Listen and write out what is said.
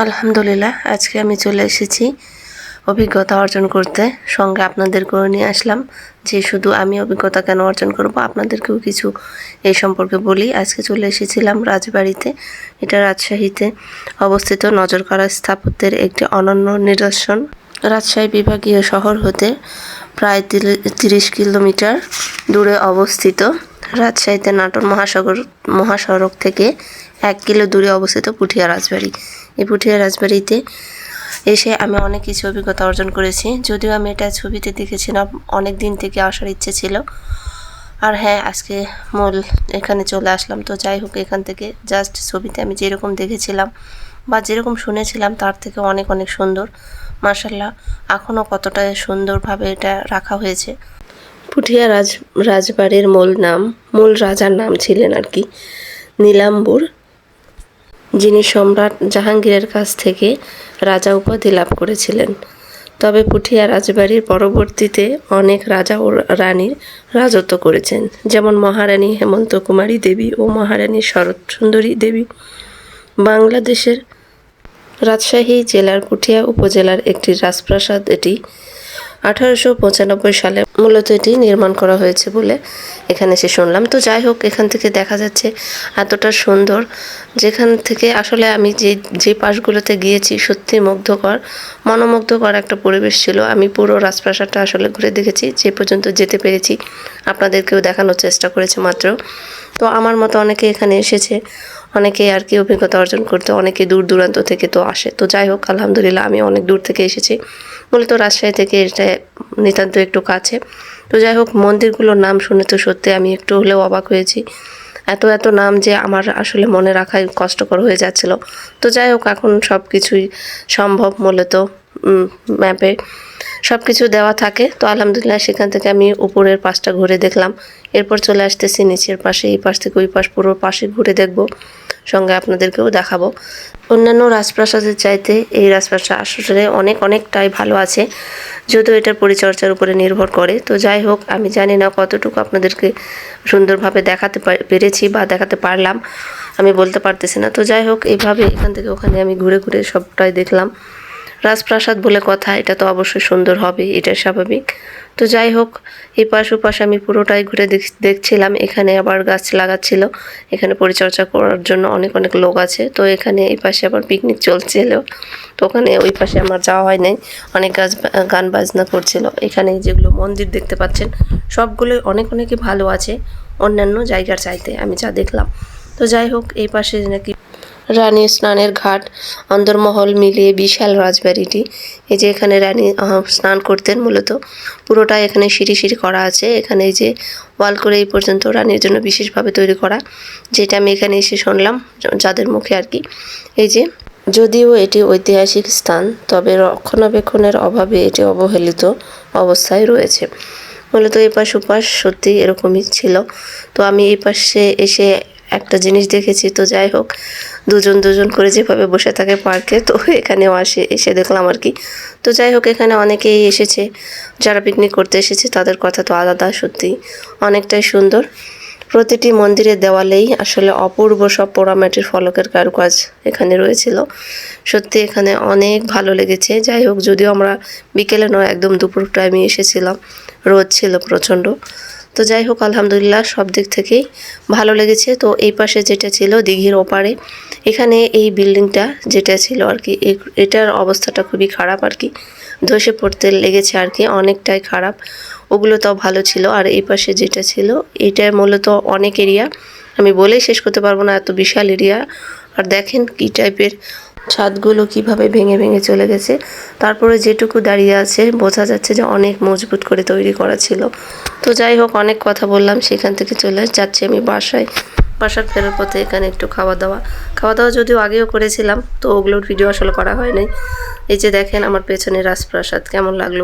আলহামদুলিল্লাহ, আজকে আমি চলে এসেছি অভিজ্ঞতা অর্জন করতে। সঙ্গে আপনাদের করে নিয়ে আসলাম যে শুধু আমি অভিজ্ঞতা কেন অর্জন করব, আপনাদেরকেও কিছু এই সম্পর্কে বলি। আজকে চলে এসেছিলাম রাজবাড়িতে। এটা রাজশাহীতে অবস্থিত নজরকাড়া স্থাপত্যের একটি অনন্য নিদর্শন। রাজশাহী বিভাগীয় শহর হতে প্রায় তিরি- তিরিশ কিলোমিটার দূরে অবস্থিত। রাজশাহীতে নাটোর মহাসাগর, মহাসড়ক থেকে এক কিলো দূরে অবস্থিত পুঠিয়া রাজবাড়ি। এই পুঠিয়া রাজবাড়িতে এসে আমি অনেক কিছু অভিজ্ঞতা অর্জন করেছি। যদিও আমি এটা ছবিতে দেখেছিলাম অনেক দিন থেকে আসার ইচ্ছে ছিল। আর হ্যাঁ আজকে মূল এখানে চলে আসলাম। তো যাই হোক, এখান থেকে জাস্ট ছবিতে আমি যেরকম দেখেছিলাম বা যেরকম শুনেছিলাম, তার থেকে অনেক অনেক সুন্দর। মার্শাল্লাহ এখনও কতটা সুন্দরভাবে এটা রাখা হয়েছে। পুঠিয়া রাজ, রাজবাড়ির মূল নাম, মূল রাজার নাম ছিলেন আর কি, নীলাম্বুর, যিনি সম্রাট জাহাঙ্গীরের কাছ থেকে রাজা উপাধি লাভ করেছিলেন। তবে পুঠিয়া রাজবাড়ির পরবর্তীতে অনেক রাজা ও রানীর রাজত্ব করেছেন, যেমন মহারানী হেমন্ত কুমারী দেবী ও মহারানী শরৎ সুন্দরী দেবী। বাংলাদেশের রাজশাহী জেলার পুঠিয়া উপজেলার একটি রাজপ্রাসাদ এটি। আঠারোশো পঁচানব্বই সালে মূলত এটি নির্মাণ করা হয়েছে বলে এখানে এসে শুনলাম। তো যাই হোক, এখান থেকে দেখা যাচ্ছে এতটা সুন্দর, যেখান থেকে আসলে আমি যে যে পাশগুলোতে গিয়েছি সত্যি মুগ্ধকর, মনোমুগ্ধকর একটা পরিবেশ ছিল। আমি পুরো রাজপ্রাসাদটা আসলে ঘুরে দেখেছি, যে পর্যন্ত যেতে পেরেছি। আপনাদেরকেও দেখানোর চেষ্টা করেছে মাত্র। তো আমার মতো অনেকে এখানে এসেছে। অনেকে আর কি অভিজ্ঞতা অর্জন করতে, অনেকে দূর দূরান্ত থেকে তো আসে। তো যাই হোক, আলহামদুলিল্লাহ আমি অনেক দূর থেকে এসেছি। মূলত রাজশাহী থেকে এটা নিতান্ত একটু কাছে। তো যাই হোক, মন্দিরগুলোর নাম শুনে তো সত্যি আমি একটু হলেও অবাক হয়েছি। এত এত নাম যে আমার আসলে মনে রাখাই কষ্টকর হয়ে যাচ্ছিল। তো যাই হোক, এখন সব কিছুই সম্ভব মূলত ম্যাপে সব কিছু দেওয়া থাকে। তো আলহামদুলিল্লাহ সেখান থেকে আমি উপরের পাশটা ঘুরে দেখলাম। এরপর চলে আসতেছি নিচের পাশে, এই পাশ থেকে ওই পাশ পুরো পাশে ঘুরে দেখব। সঙ্গে আপনাদেরকেও দেখাবো। অন্যান্য রাজপ্রাসাদের চাইতে এই রাজপ্রাসাদ আসলে অনেক অনেকটাই ভালো আছে। যদিও এটার পরিচর্যার উপরে নির্ভর করে। তো যাই হোক, আমি জানি না কতটুকু আপনাদেরকে সুন্দরভাবে দেখাতে পার- পেরেছি বা দেখাতে পারলাম। আমি বলতে পারতেছি না। তো যাই হোক এইভাবে এখান থেকে ওখানে আমি ঘুরে ঘুরে সবটাই দেখলাম। রাজপ্রাসাদ বলে কথা, এটা তো অবশ্যই সুন্দর হবে এটা স্বাভাবিক। তো যাই হোক এই পাশ ওপাশ আমি পুরোটাই ঘুরে দেখ- দেখছিলাম, এখানে আবার গাছ লাগাচ্ছিল, এখানে পরিচর্যা করার জন্য অনেক অনেক লোক আছে, তো এখানে এই পাশে আবার পিকনিক চলছিল, তো ওখানে ওই পাশে আমার যাওয়া হয় নাই, অনেক গাছ, গান বাজনা করছিল, এখানে যেগুলো মন্দির দেখতে পাচ্ছেন, সবগুলোই অনেক, অনেকই ভালো আছে, অন্যান্য জায়গার চাইতে আমি যা দেখলাম। তো যাই হোক, এই পাশে নাকি রানী স্নানের ঘাট অন্দরমহল মিলিয়ে বিশাল রাজবাড়িটি। এই যে এখানে রানী স্নান করতেন মূলত। পুরোটা এখানে সিঁড়ি সিঁড়ি করা আছে। এখানে এই যে ওয়াল করে এই পর্যন্ত রানীর জন্য বিশেষভাবে তৈরি করা। যেটা আমি এখানে এসে শুনলাম, যাদের মুখে আর কি। এই যে, যদিও এটি ঐতিহাসিক স্থান, তবে রক্ষণাবেক্ষণের অভাবে এটি অবহেলিত অবস্থায় রয়েছে। মূলত এপাশ পাশ ওপাশ সত্যি এরকমই ছিল। তো আমি এই পাশে এসে একটা জিনিস দেখেছি, তো যাই হোক, দুজন দুজন করে যেভাবে বসে থাকে পার্কে, তো এখানেও আসে, এসে দেখলাম আর কি। তো যাই হোক, এখানে অনেকেই এসেছে, যারা পিকনিক করতে এসেছে, তাদের কথা তো আলাদা, সত্যি। অনেকটাই সুন্দর। প্রতিটি মন্দিরের দেওয়ালেই আসলে অপূর্ব সব পোড়ামাটির ফলকের কারুকাজ এখানে রয়েছিল। সত্যি এখানে অনেক ভালো লেগেছে। যাই হোক, যদিও আমরা বিকেলে নয়, একদম দুপুর টাইমে এসেছিলাম। রোদ ছিল প্রচণ্ড। তো যাই হোক, আলহামদুলিল্লাহ সব দিক থেকেই ভালো লেগেছে। তো এই পাশে যেটা ছিল দিঘির ওপারে, এখানে এই বিল্ডিংটা যেটা ছিল আর কি এটার অবস্থাটা খুবই খারাপ আর কি। ধসে পড়তে লেগেছে আর কি, অনেকটাই খারাপ। ওগুলো তো ভালো ছিল। আর এই পাশে যেটা ছিল, এটা মূলত অনেক এরিয়া। আমি বলেই শেষ করতে পারব না, এত বিশাল এরিয়া। আর দেখেন কি টাইপের ছাদগুলো কীভাবে ভেঙে ভেঙে চলে গেছে, তারপরে যেটুকু দাঁড়িয়ে আছে, বোঝা যাচ্ছে যে অনেক মজবুত করে তৈরি করা ছিল। তো যাই হোক, অনেক কথা বললাম, সেখান থেকে চলে যাচ্ছি আমি বাসায়। বাসার ফেরার পথে এখানে একটু খাওয়া দাওয়া। খাওয়া দাওয়া যদিও আগেও করেছিলাম, তো ওগুলোর ভিডিও আসলে করা হয় নাই এই যে দেখেন আমার পেছনে রাজপ্রাসাদ, কেমন লাগল